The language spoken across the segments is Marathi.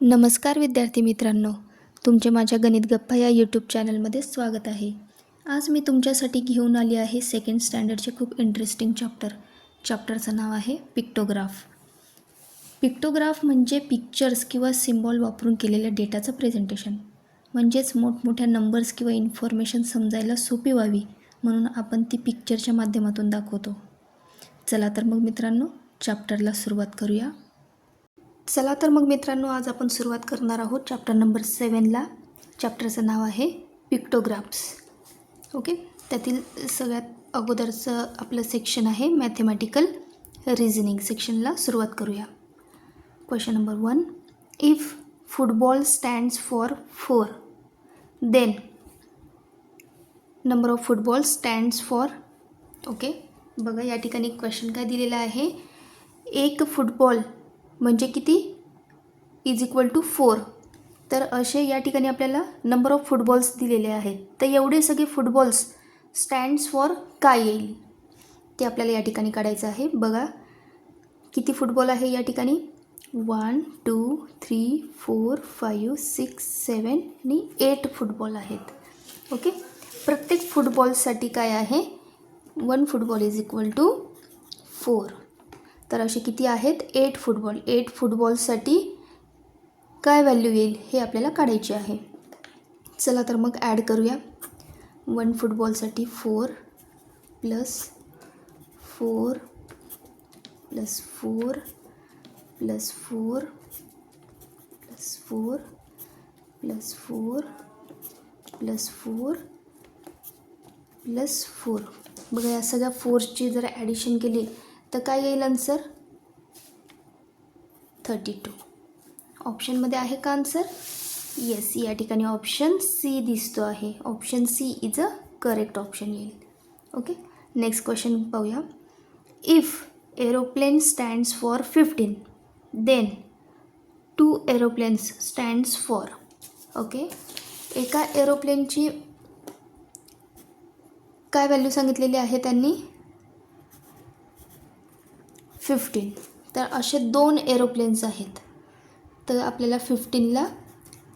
नमस्कार विद्यार्थी मित्रांनो तुमचे माझ्या गणित गप्पा या यूट्यूब चॅनलमध्ये स्वागत आहे. आज मी तुमच्यासाठी घेऊन आली आहे सेकंड स्टँडर्डचे खूप इंटरेस्टिंग चॅप्टर चॅप्टरचं नाव आहे पिक्टोग्राफ पिक्टोग्राफ म्हणजे पिक्चर्स किंवा सिम्बॉल वापरून केलेल्या डेटाचं प्रेझेंटेशन म्हणजेच मोठमोठ्या नंबर्स किंवा इन्फॉर्मेशन समजायला सोपी व्हावी म्हणून आपण ती पिक्चरच्या माध्यमातून दाखवतो. चला तर मग मित्रांनो चॅप्टरला सुरुवात करूया. चला तर मग मित्रांनो आज आपण सुरुवात करणार आहोत चॅप्टर नंबर सेवनला चॅप्टरचं नाव आहे पिक्टोग्राफ्स ओके त्यातील सगळ्यात अगोदरचं आपलं सेक्शन आहे मॅथेमॅटिकल रिझनिंग सेक्शनला सुरुवात करूया. Question number one if football stands for four then number of football stands for okay बघा या ठिकाणी क्वेश्चन काय दिलेला आहे? एक फुटबॉल म्हणजे किती? इज इक्वल टू फोर तर असे या ठिकाणी आपल्याला नंबर ऑफ फुटबॉल्स दिलेले आहेत. तर एवढे सगळे फुटबॉल्स स्टँड्स फॉर काय येईल? ते आपल्याला या ठिकाणी काढायचं आहे. बघा किती फुटबॉल आहे या ठिकाणी? One two three four five six seven आणि एट फुटबॉल आहेत. ओके प्रत्येक फुटबॉलसाठी काय आहे? One football is equal to four तर असे किती आहेत? एट फुटबॉल एट फुटबॉलसाठी काय व्हॅल्यू येईल हे आपल्याला काढायचे आहे. चला तर मग ॲड करूया. One फुटबॉलसाठी four plus four plus four plus four plus four plus four plus four plus four बघा या सगळ्या फोर्सची जर ॲडिशन केली तर काय येईल आन्सर थर्टी टू ऑप्शनमध्ये आहे का आन्सर येस या ठिकाणी ऑप्शन सी दिसतो आहे. Option C is a correct option येईल. ओके नेक्स्ट क्वेश्चन पाहूया. If aeroplane stands for fifteen then two aeroplanes stands for okay एका एरोप्लेनची काय व्हॅल्यू सांगितलेली आहे त्यांनी? फिफ्टीन. तर असे दोन एरोप्लेन्स आहेत. तर आपल्याला फिफ्टीनला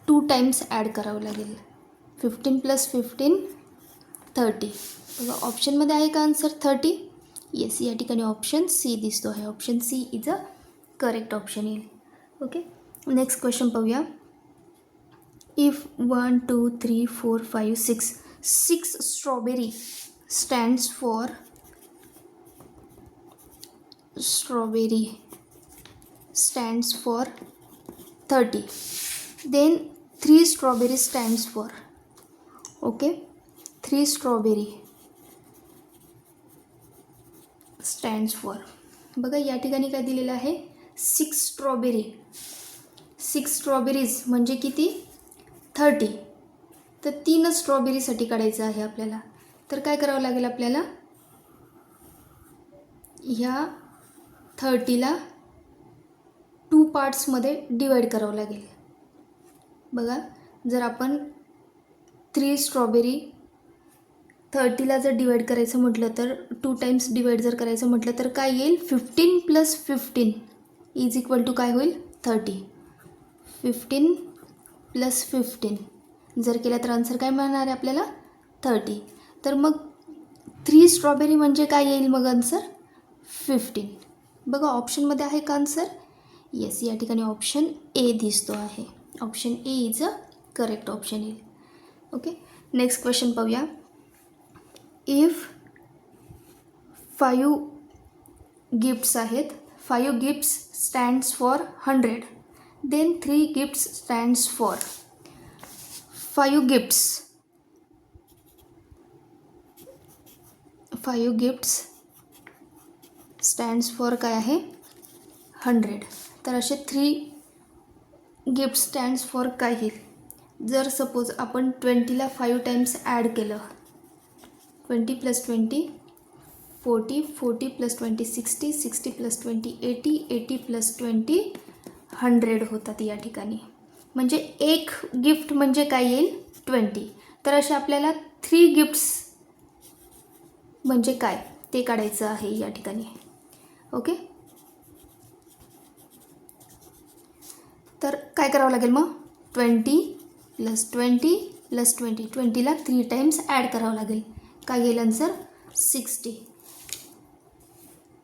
टू टाईम्स ॲड करावं लागेल. फिफ्टीन प्लस फिफ्टीन थर्टी बघा ऑप्शनमध्ये आहे का आन्सर थर्टी येस या ठिकाणी ऑप्शन सी दिसतो आहे. Option C is a correct option येईल. ओके नेक्स्ट क्वेश्चन पाहूया. If one two three four five six six strawberry stands for strawberry stands for 30 then 3 strawberry stands for okay 3 strawberry stands for. बघा या ठिकाणी काय दिलेलं आहे? सिक्स स्ट्रॉबेरी सिक्स स्ट्रॉबेरीज म्हणजे किती? थर्टी तर तीनच स्ट्रॉबेरीसाठी काढायचं आहे आपल्याला. तर काय करावं लागेल आपल्याला? ह्या थर्टीला टू पार्ट्समध्ये डिवाईड करावं लागेल. बघा जर आपण थ्री स्ट्रॉबेरी थर्टीला जर डिवाईड करायचं म्हटलं तर टू टाईम्स डिवाईड जर करायचं म्हटलं तर काय येईल? Fifteen plus fifteen is equal to काय होईल? थर्टी फिफ्टीन प्लस फिफ्टीन जर केलं तर आन्सर काय मिळणार आहे आपल्याला? थर्टी तर मग थ्री स्ट्रॉबेरी म्हणजे काय येईल मग आन्सर फिफ्टीन बघा ऑप्शनमध्ये आहे का आन्सर येस या ऑप्शन ए दिसतो आहे. Option A is a correct option येईल ओके नेक्स्ट क्वेश्चन पाहूया. इफ़ फायू गिफ्ट्स आहेत five gifts stands for hundred then three gifts stands for five gifts five gifts stands for काय आहे? हंड्रेड तर असे थ्री गिफ्ट स्टँड्स फॉर काय येईल जर सपोज आपण ट्वेंटीला फाईव्ह टाईम्स ॲड केलं twenty plus twenty forty forty plus twenty sixty sixty plus twenty eighty eighty plus twenty hundred होतात या ठिकाणी. म्हणजे एक गिफ्ट म्हणजे काय येईल? ट्वेंटी तर असे आपल्याला थ्री गिफ्ट्स म्हणजे काय? ते काढायचं आहे या ठिकाणी. ओके? तर काय करावं लागेल मग? Twenty plus twenty plus twenty. ट्वेंटीला three times add करावं लागेल. काय येईल answer sixty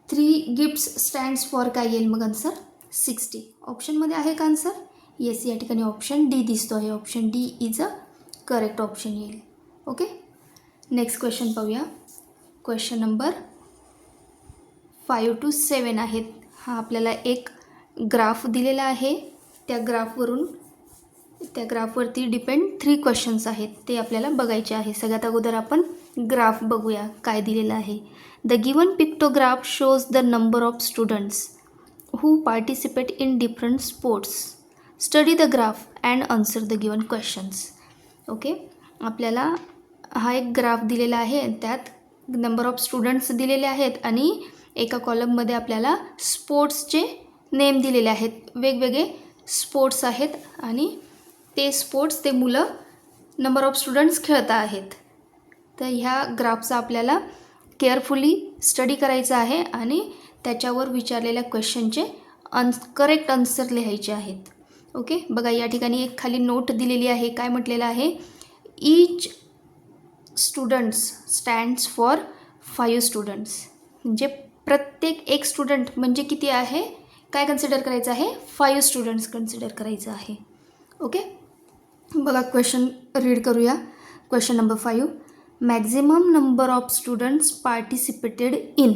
three gifts stands for काय येईल मग आन्सर सिक्स्टी ऑप्शनमध्ये आहे का आन्सर येस या ठिकाणी ऑप्शन डी दिसतो आहे. Option D is a correct option येईल. ओके नेक्स्ट क्वेश्चन पाहूया. Question number five to seven आहेत. हा आपल्याला एक ग्राफ दिलेला आहे. त्या ग्राफवरून त्या ग्राफवरती डिपेंड थ्री क्वेश्चन्स आहेत. ते आपल्याला बघायचे आहे. सगळ्यात अगोदर आपण ग्राफ बघूया काय दिलेलं आहे. The given pictograph shows the number of students who participate in different sports. Study the graph and answer the given questions. Okay? आपल्याला हा एक ग्राफ दिलेला आहे. त्यात नंबर ऑफ स्टुडंट्स दिलेले आहेत आणि एका कॉलममध्ये आपल्याला स्पोर्ट्सचे नेम दिलेले आहेत. वेगवेगळे स्पोर्ट्स आहेत आणि ते स्पोर्ट्स ते मुलं नंबर ऑफ स्टुडंट्स खेळत आहेत. तर ह्या ग्राफचा आपल्याला केअरफुली स्टडी करायचा आहे आणि त्याच्यावर विचारलेल्या क्वेश्चनचे अन करेक्ट आन्सर लिहायचे आहेत. ओके बघा या ठिकाणी एक खाली नोट दिलेली आहे. काय म्हटलेलं आहे? Each students stands for five students म्हणजे प्रत्येक एक स्टुडंट म्हणजे किती आहे? काय कन्सिडर करायचं आहे? फाईव्ह स्टुडंट्स कन्सिडर करायचं आहे. ओके बघा क्वेश्चन रीड करूया. Question number five maximum number of students participated in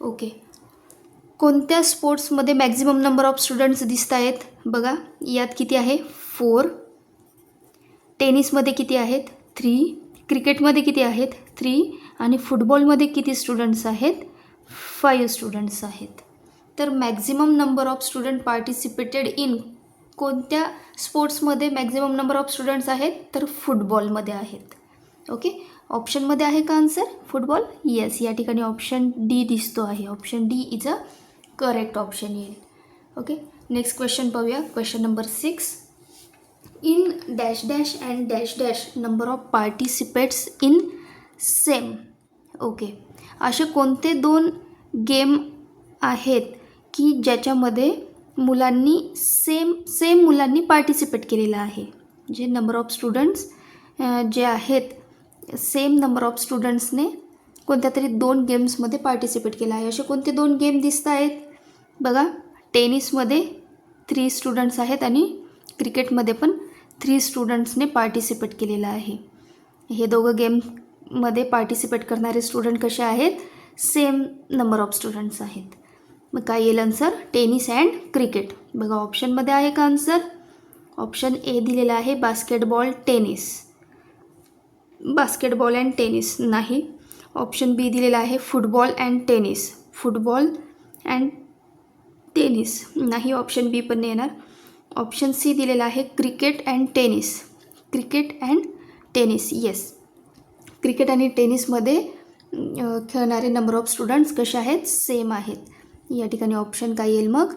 okay कोणत्या स्पोर्ट्समध्ये मॅक्झिमम नंबर ऑफ स्टुडंट्स दिसत आहेत? बघा यात किती आहे? फोर टेनिसमध्ये किती आहेत? थ्री क्रिकेटमध्ये किती आहेत? थ्री आणि फुटबॉलमध्ये किती स्टुडंट्स आहेत? फाईव्ह स्टुडंट्स आहेत. तर maximum number of student participated in कोणत्या स्पोर्ट्समध्ये मॅक्झिमम नंबर ऑफ स्टुडंट्स आहेत? तर फुटबॉलमध्ये आहेत. ओके ऑप्शनमध्ये आहे का आन्सर फुटबॉल येस या ठिकाणी ऑप्शन डी दिसतो आहे. Option D is a correct option येईल. ओके नेक्स्ट क्वेश्चन पाहूया. Question number six in dash dash and dash dash number of participants in same okay असे कोणते दोन गेम आहेत की ज्याच्यामध्ये मुलांनी सेम सेम मुलांनी पार्टिसिपेट केलेलं आहे? जे नंबर ऑफ स्टुडंट्स जे आहेत सेम नंबर ऑफ स्टुडंट्सने कोणत्या तरी दोन गेम्समध्ये पार्टिसिपेट केलं आहे. असे कोणते दोन गेम दिसत आहेत? बघा टेनिसमध्ये थ्री स्टुडंट्स आहेत आणि क्रिकेटमध्ये पण थ्री स्टुडंट्सने पार्टिसिपेट केलेलं आहे. हे दोघं गेम मध्ये पार्टिसिपेट करणारे स्टुडंट कसे आहेत? सेम नंबर ऑफ स्टुडंट्स आहेत. मग काय येईल आन्सर टेनिस अँड क्रिकेट बघा ऑप्शनमध्ये आहे का आन्सर ऑप्शन ए दिलेला आहे basketball tennis basketball and tennis नाही. ऑप्शन बी दिलेला आहे football and tennis football and tennis नाही ऑप्शन बी पण नाही येणार. ऑप्शन सी दिलेला आहे cricket and tennis cricket and tennis yes cricket आणि टेनिसमध्ये खेळणारे नंबर ऑफ स्टुडंट्स कसे आहेत? सेम आहेत. या ठिकाणी ऑप्शन काय येईल मग?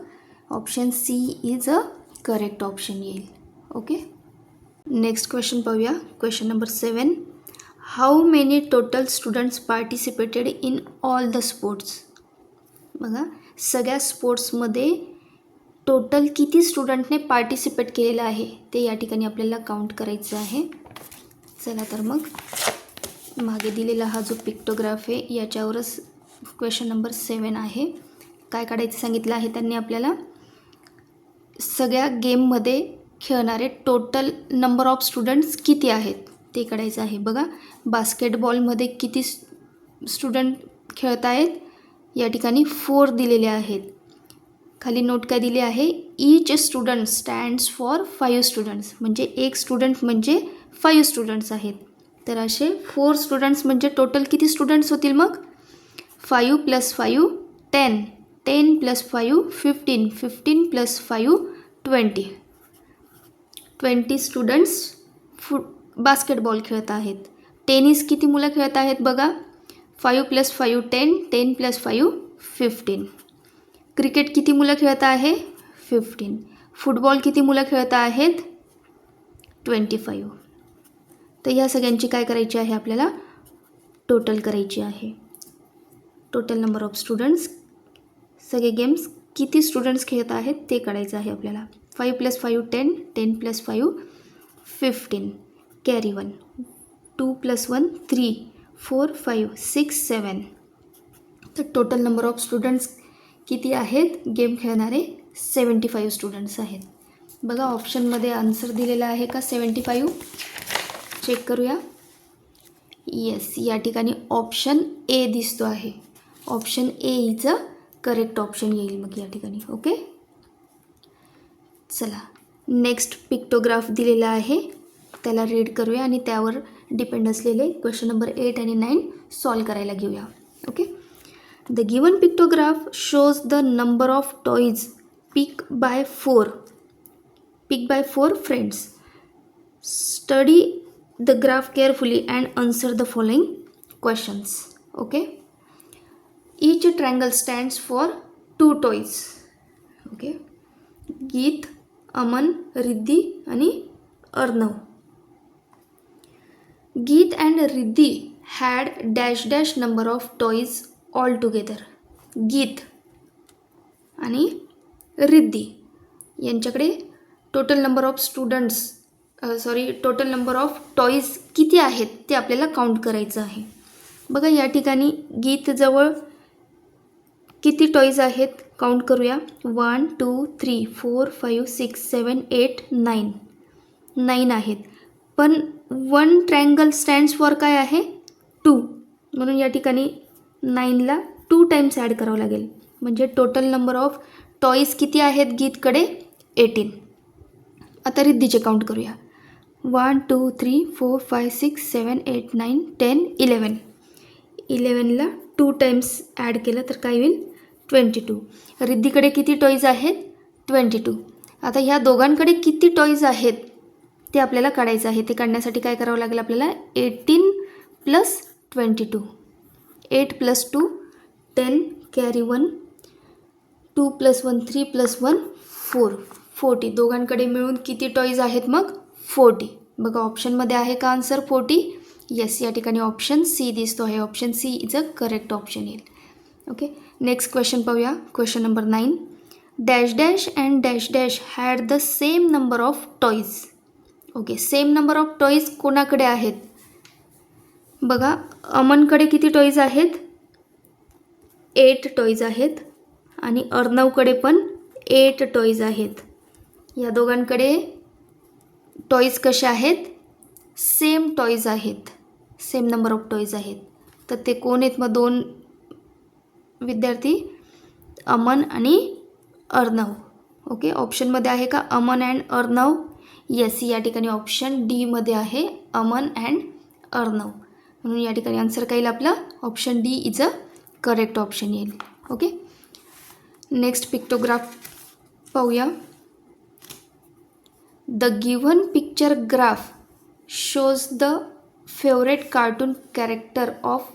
Option C is a correct option येईल. ओके नेक्स्ट क्वेश्चन पाहूया. Question number seven how many total students participated in all the sports बघा सगळ्या स्पोर्ट्समध्ये टोटल किती स्टुडंटने पार्टिसिपेट केलेलं आहे? ते या ठिकाणी आपल्याला काउंट करायचं आहे. चला तर मग. मागे दिलेला हा जो पिक्टोग्राफ आहे याच्यावरच क्वेश्चन नंबर सेवन आहे. काय काढायचं सांगितलं आहे त्यांनी आपल्याला? सगळ्या गेममध्ये खेळणारे टोटल नंबर ऑफ स्टुडंट्स किती आहेत? ते काढायचं आहे. बघा बास्केटबॉलमध्ये किती स्टुडंट खेळत आहेत या ठिकाणी फोर दिलेले आहेत. खाली नोट काय दिली आहे? Each student stands for five students म्हणजे एक स्टुडंट म्हणजे फाईव्ह स्टुडंट्स आहेत. तर असे फोर स्टुडंट्स म्हणजे टोटल किती स्टुडंट्स होतील मग? Five plus five ten ten plus five fifteen fifteen plus five twenty twenty students फु बास्केटबॉल खेळत आहेत. टेनिस किती मुलं खेळत आहेत बघा? Five plus five ten ten plus five fifteen cricket किती मुलं खेळत आहे? फिफ्टीन फुटबॉल किती मुलं खेळत आहेत? ट्वेंटी फायू तर ह्या सगळ्यांची काय करायची आहे आपल्याला? टोटल करायची आहे. टोटल नंबर ऑफ स्टुडंट्स सगळे गेम्स किती स्टुडंट्स खेळत आहेत ते काढायचं आहे आपल्याला. Five plus five ten ten plus five fifteen carry one two plus one three four five six seven तर टोटल नंबर ऑफ स्टुडंट्स किती आहेत? गेम खेळणारे सेवन्टी फाईव्ह स्टुडंट्स आहेत. बघा ऑप्शनमध्ये आन्सर दिलेला आहे का? सेवन्टी फाईव्ह चेक करूया. येस या ठिकाणी ऑप्शन ए दिसतो आहे. Option A is correct option येईल मग या ठिकाणी ओके चला नेक्स्ट पिक्टोग्राफ दिलेला आहे. त्याला रीड करूया आणि त्यावर डिपेंड असलेले क्वेश्चन नंबर एट आणि नाईन सॉल्व करायला घेऊया okay the given pictograph shows the number of toys pick by four pick by four friends study the graph carefully and answer the following questions okay each triangle stands for two toys okay Geet Aman Riddhi आणि Arnav Geet and Riddhi had dash dash number of toys all together Geet आणि रिद्धी यांच्याकडे total number of students Sorry total number of toys किती आहेत ते आपल्याला काउंट करायचं आहे. बघा या ठिकाणी गीतजवळ किती टॉईज आहेत काउंट करूया. One two three four five six seven eight nine nine आहेत. पण वन ट्रँगल स्टँड्स फॉर काय आहे? टू म्हणून या ठिकाणी नाईनला टू टाईम्स ॲड करावं लागेल. म्हणजे टोटल नंबर ऑफ टॉईज किती आहेत गीतकडे? एटीन आता रिद्धीचे काउंट करूया. One two three four five six seven eight nine ten eleven इलेवनला two times add केलं तर काय होईल? ट्वेंटी टू रिद्धीकडे किती टॉईज आहेत? ट्वेंटी टू आता ह्या दोघांकडे किती टॉईज आहेत? ते आपल्याला काढायचं आहे. ते काढण्यासाठी काय करावं लागेल आपल्याला? Eighteen plus twenty two eight plus two ten carry one two plus one three plus one four forty दोघांकडे मिळून किती टॉईज आहेत मग? फोर्टी. बघा ऑप्शनमध्ये आहे का आन्सर फोर्टी. येस या ठिकाणी ऑप्शन सी दिसतो आहे. Option C is a correct option येईल. ओके नेक्स्ट क्वेश्चन पाहूया. Question number nine dash dash and dash dash had the same number of toys okay same number of toys कोणाकडे आहेत? बघा अमनकडे किती टॉईज आहेत? एट टॉईज आहेत. आणि अर्णवकडे पण एट टॉईज आहेत. या दोघांकडे टॉईज कसे आहेत? सेम टॉईज आहेत. सेम नंबर ऑफ टॉईज आहेत. तर ते कोण आहेत? मग दोन विद्यार्थी अमन आणि अर्णव. ओके? ऑप्शनमध्ये आहे का अमन अँड अर्णव? येस या ठिकाणी ऑप्शन डीमध्ये आहे अमन अँड अर्णव. म्हणून या ठिकाणी आन्सर काय येईल आपला? Option D is a correct option येईल. ओके? नेक्स्ट पिक्टोग्राफ पाहूया. The given picture graph shows the favorite cartoon character of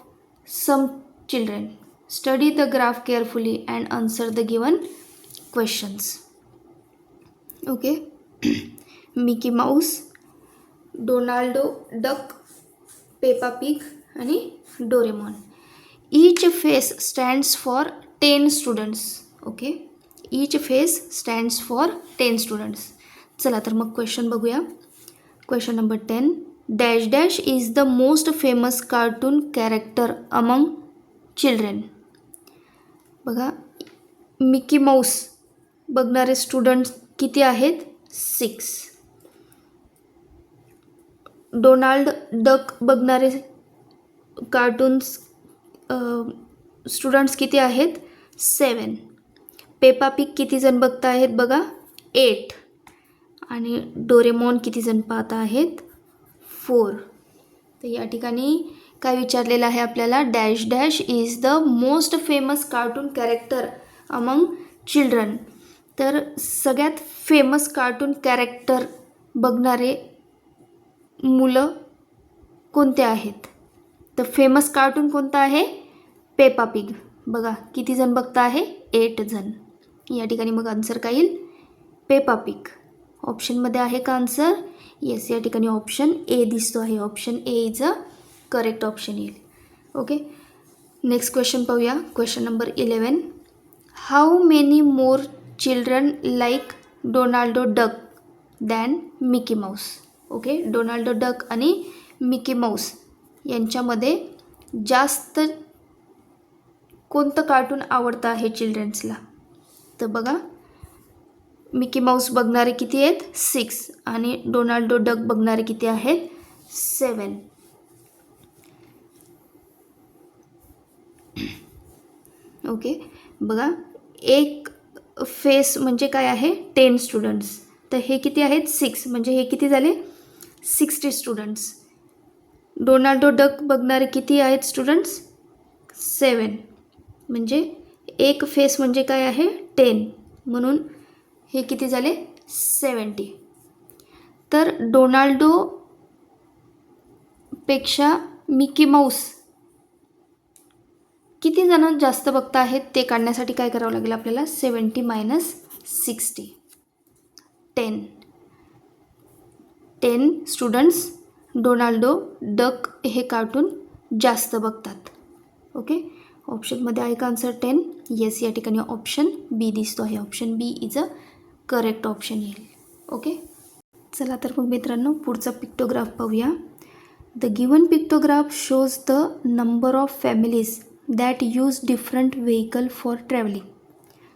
some children. Study the graph carefully and answer the given questions. Okay. Mickey Mouse Donald Duck Peppa Pig आणि Doraemon each face stands for ten students okay each face stands for ten students चला तर मग क्वेश्चन बघूया. Question number ten dash dash is the most famous cartoon character among children बघा मिकी माऊस बघणारे स्टुडंट्स किती आहेत? सिक्स डोनाल्ड डक बघणारे कार्टून्स स्टुडंट्स किती आहेत? सेवन पेपा पिक किती जण बघता आहेत बघा? एट आणि डोरेमॉन किती जण पाहत आहेत? फोर. तर या ठिकाणी काय विचारलेलं आहे आपल्याला? Dash dash is the most famous cartoon character among children. तर सगळ्यात फेमस कार्टून कॅरेक्टर बघणारे मुलं कोणते आहेत? तर फेमस कार्टून कोणतं आहे? Peppa Pig. बघा किती जण बघता आहे? एट जण. या ठिकाणी मग आन्सर काय येईल? Peppa pig. ऑप्शनमध्ये आहे का आन्सर येस या ठिकाणी ऑप्शन ए दिसतो आहे. Option A is a correct option येईल. ओके नेक्स्ट क्वेश्चन पाहूया. Question number eleven how many more children like Donald Duck than Mickey Mouse okay Donald Duck आणि मिकी माऊस यांच्यामध्ये जास्त कोणतं कार्टून आवडतं आहे चिल्ड्रन्सला तर बघा. मिकी माऊस बघणारे किती आहेत? सिक्स. आणि डोनाल्डो डक बघणारे किती आहेत? Seven okay. बघा एक फेस म्हणजे काय आहे? Ten students. तर हे किती आहेत? सिक्स. म्हणजे हे किती झाले? Sixty students. डोनाल्डो डक बघणारे किती आहेत स्टुडंट्स? सेवन म्हणजे एक फेस म्हणजे काय आहे? टेन. म्हणून हे किती झाले? सेवन्टी तर डोनाल्डो पेक्षा मिकी माऊस किती जण जास्त बघता आहेत ते काढण्यासाठी काय करावं लागेल आपल्याला? Seventy minus sixty. Ten. Ten students Donald Duck हे कार्टून जास्त बघतात. ओके? ऑप्शनमध्ये आहे का आन्सर? टेन. येस या ठिकाणी ऑप्शन बी दिसतो आहे. Option B is a correct option येईल. ओके? चला तर मग मित्रांनो पुढचा पिक्टोग्राफ पाहूया. The given pictograph shows the number of families that use different vehicle for travelling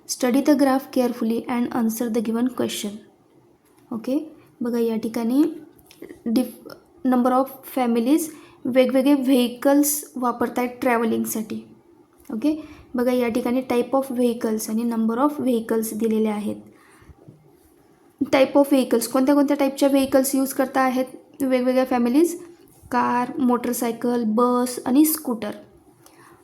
study the graph carefully and answer the given question okay बघा या ठिकाणी डिफ नंबर ऑफ फॅमिलीज वेगवेगळे व्हेकल्स वापरत आहेत ट्रॅव्हलिंगसाठी ओके बघा या ठिकाणी टाईप ऑफ व्हेकल्स आणि नंबर ऑफ व्हेकल्स दिलेले आहेत. टाईप ऑफ व्हेकल्स कोणत्या कोणत्या टाईपच्या व्हेकल्स यूज करता आहेत? वेगवेगळ्या फॅमिलीज कार मोटरसायकल बस आणि scooter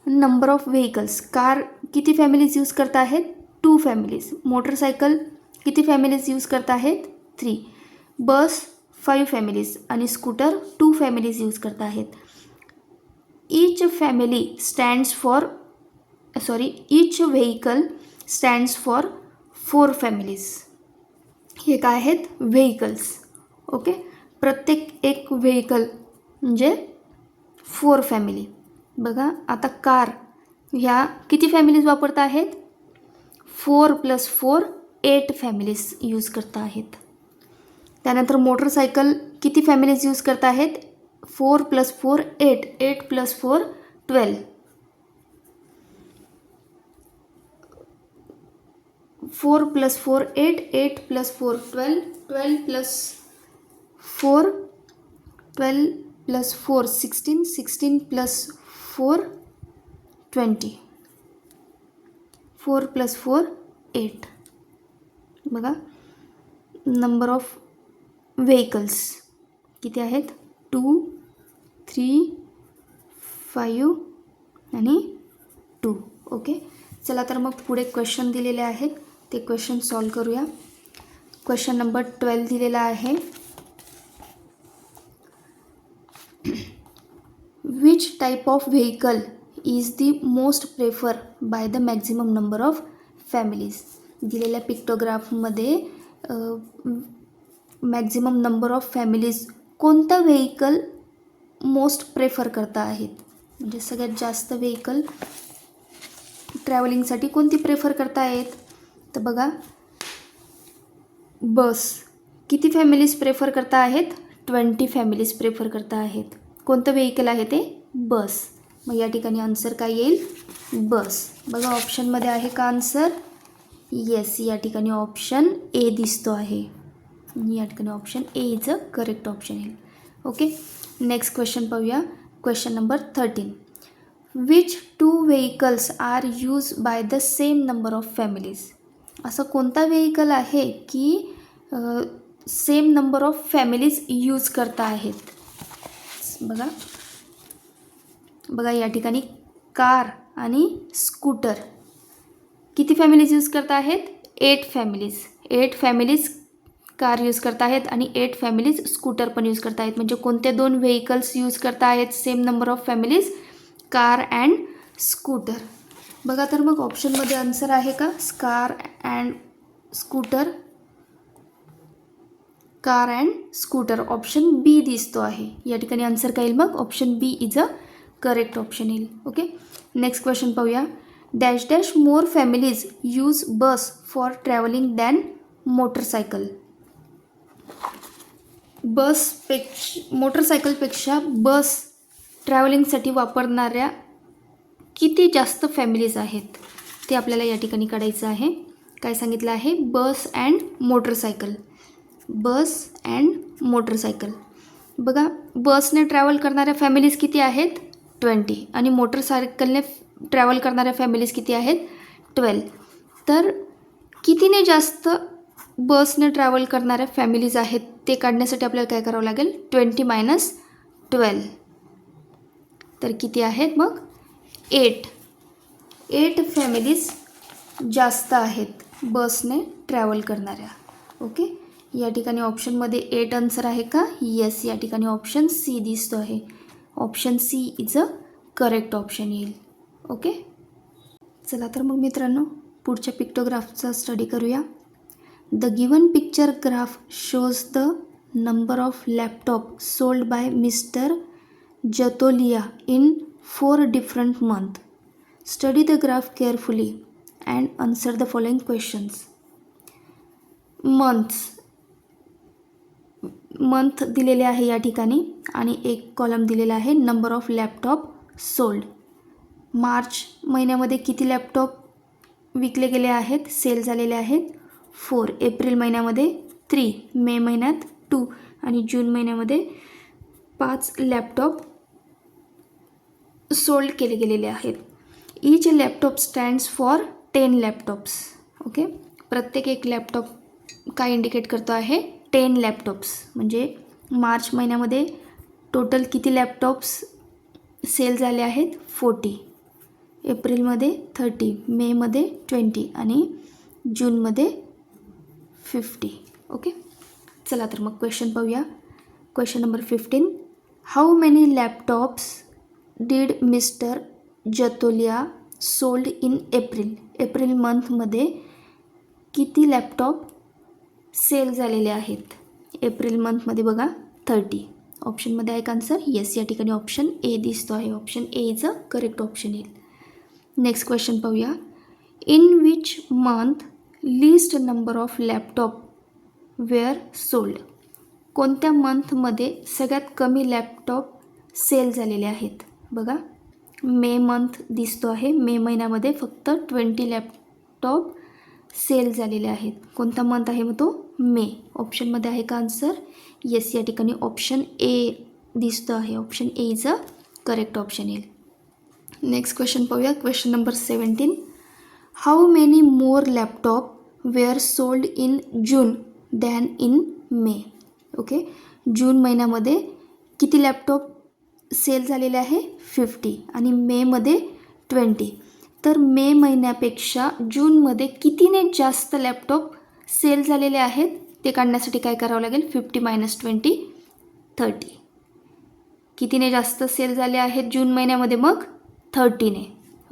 number of vehicles car किती फॅमिलीज यूज करत आहेत? टू फॅमिलीज मोटरसायकल किती फॅमिलीज यूज करत आहेत? थ्री बस फाईव्ह फॅमिलीज आणि स्कूटर टू फॅमिलीज यूज करत आहेत. Each family stands for sorry each vehicle stands for four families हे काय आहेत? व्हेकल्स ओके प्रत्येक एक व्हेकल म्हणजे फोर फॅमिली बघा आता कार ह्या किती फॅमिलीज वापरत आहेत? Four plus four eight families use करत आहेत. त्यानंतर मोटरसायकल किती फॅमिलीज यूज करत आहेत? Four plus four eight eight plus four twelve four plus four eight eight plus four twelve twelve plus four twelve plus four sixteen sixteen plus four twenty. Four plus four eight. बघा नंबर ऑफ व्हेकल्स किती आहेत? टू थ्री फाईव्ह आणि टू ओके चला तर मग पुढे क्वेश्चन दिलेले आहेत. ते क्वेश्चन सॉल्व करूया. क्वेश्चन नंबर ट्वेल्व दिलेला आहे. Which type of vehicle is the most prefer by the maximum number of families दिलेल्या पिक्टोग्राफमध्ये मॅक्झिमम नंबर ऑफ फॅमिलीज कोणतं व्हेकल मोस्ट प्रेफर करता आहेत? म्हणजे सगळ्यात जास्त व्हेकल ट्रॅव्हलिंगसाठी कोणती प्रेफर करता आहेत? तर बघा. बस. किती फॅमिलीज प्रेफर करता आहेत? ट्वेंटी फॅमिलीज प्रेफर करता आहेत. कोणतं व्हेकल आहे ते? बस. मग या ठिकाणी आन्सर काय येईल? बस. बघा ऑप्शनमध्ये आहे का आन्सर येस या ठिकाणी ऑप्शन ए दिसतो आहे. या ठिकाणी option A is a correct option येईल. ओके नेक्स्ट क्वेश्चन पाहूया. Question number thirteen which two vehicles are use by the same number of families असं कोणता व्हेकल आहे की same number of families use करता आहेत? बघा. बघा या ठिकाणी कार आणि स्कूटर किती फॅमिलीज यूज करता आहेत? Eight families eight families car use करता आहेत आणि एट फॅमिलीज स्कूटर पण यूज करता आहेत. म्हणजे कोणते दोन व्हेकल्स यूज करता आहेत? Same number of families car and scooter बघा तर मग ऑप्शनमध्ये आन्सर आहे का? Scar and scooter car and scooter option B दिसतो आहे. या ठिकाणी आन्सर काय येईल मग? Option B is a correct option येईल. ओके नेक्स्ट क्वेश्चन पाहूया. Dash dash more families use bus for travelling than motorcycle बसपेक्ष मोटरसायकलपेक्षा बस ट्रॅव्हलिंगसाठी वापरणाऱ्या किती जास्त फॅमिलीज आहेत ते आपल्याला या ठिकाणी काढायचं आहे. काय सांगितलं आहे? Bus and motorcycle. Bus and motorcycle. बघा बसने ट्रॅव्हल करणाऱ्या फॅमिलीज किती आहेत? ट्वेंटी आणि मोटरसायकलने ट्रॅव्हल करणाऱ्या फॅमिलीज किती आहेत? ट्वेल्व तर कितीने जास्त बसने ट्रॅव्हल करणाऱ्या फॅमिलीज आहेत ते काढण्यासाठी आपल्याला काय करावं लागेल? ट्वेंटी मायनस ट्वेल्व तर किती आहेत मग? एट. एट फॅमिलीज जास्त आहेत बसने ट्रॅव्हल करणाऱ्या. ओके या ठिकाणी ऑप्शनमध्ये एट आन्सर आहे का? येस या ठिकाणी ऑप्शन सी दिसतो आहे. Option C is a correct option okay. Okay चला तर मग मित्रांनो पुढच्या पिक्टोग्राफचा स्टडी करूया. The given picture graph shows the number of laptop sold by mister Jatolia in four different month study the graph carefully and answer the following questions months month दिलेले आहे या ठिकाणी आणि एक कॉलम दिलेला आहे number of laptop sold March महिन्यामध्ये किती लॅपटॉप विकले गेले आहेत सेल झालेले आहेत? फोर एप्रिल महिन्यामध्ये थ्री मे महिन्यात टू आणि जून महिन्यामध्ये पाच लॅपटॉप सोल्ड केले गेलेले आहेत. Each laptop stands for ten laptops okay प्रत्येक एक लॅपटॉप काय इंडिकेट करतो आहे? टेन लॅपटॉप्स म्हणजे मार्च महिन्यामध्ये टोटल किती लॅपटॉप्स सेल झाले आहेत? फोर्टी एप्रिलमध्ये थर्टी मेमध्ये ट्वेंटी आणि जूनमध्ये फिफ्टी ओके चला तर मग क्वेश्चन पाहूया. Question number fifteen how many laptops did mister Jatolia sold in April April मंथमध्ये किती लॅपटॉप सेल झालेले आहेत? एप्रिल मंथमध्ये बघा थर्टी ऑप्शनमध्ये आहे का आन्सर येस या ठिकाणी ऑप्शन ए दिसतो आहे. Option A is a correct option येईल. नेक्स्ट क्वेश्चन पाहूया. In which month list number of laptop were sold कोणत्या मंथमध्ये सगळ्यात कमी लॅपटॉप सेल झालेले आहेत? बघा मे मंथ दिसतो आहे. मे महिन्यामध्ये फक्त ट्वेंटी लॅपटॉप सेल झालेले आहेत. कोणता मंथ आहे मग तो? मे. ऑप्शनमध्ये आहे का आन्सर येस या ठिकाणी ऑप्शन ए दिसतो आहे. Option A is a correct option येईल. नेक्स्ट क्वेश्चन पाहूया. Question number seventeen how many more laptop were sold in June than in May okay June महिन्यामध्ये किती लॅपटॉप सेल झालेले आहे फिफ्टी आणि मेमध्ये ट्वेंटी. तर मे महिन्यापेक्षा जूनमध्ये कितीने जास्त लॅपटॉप सेल झालेले आहेत ते काढण्यासाठी काय करावं लागेल? Fifty minus twenty thirty. कितीने जास्त सेल झाले आहेत जून महिन्यामध्ये मग? थर्टीने.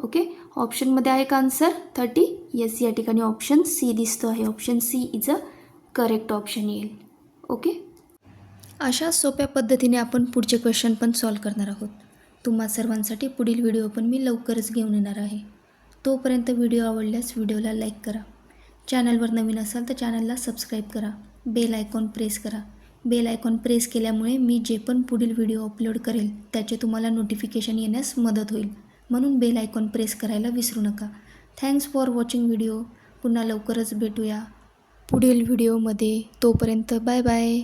ओके? ऑप्शनमध्ये आहे का आन्सर थर्टी? येस या ठिकाणी ऑप्शन सी दिसतो आहे. Option C is a correct option okay. Okay? अशा सोप्या पद्धतीने आपण पुढचे क्वेश्चन पण सॉल्व करणार आहोत. तुम्हा सर्वांसाठी पुढील व्हिडिओ पण मी लवकरच घेऊन येणार आहे. तोपर्यंत व्हिडिओ आवडल्यास व्हिडिओला लाईक करा. चॅनलवर नवीन असाल तर चॅनलला सबस्क्राईब करा. बेल आयकॉन प्रेस करा. बेल आयकॉन प्रेस केल्यामुळे मी जे पण पुढील व्हिडिओ अपलोड करेल त्याचे तुम्हाला नोटिफिकेशन येण्यास मदत होईल. म्हणून बेल आयकॉन प्रेस करायला विसरू नका. थँक्स फॉर वॉचिंग व्हिडिओ पुन्हा लवकरच भेटूया. पुढील व्हिडिओमध्ये तोपर्यंत बाय बाय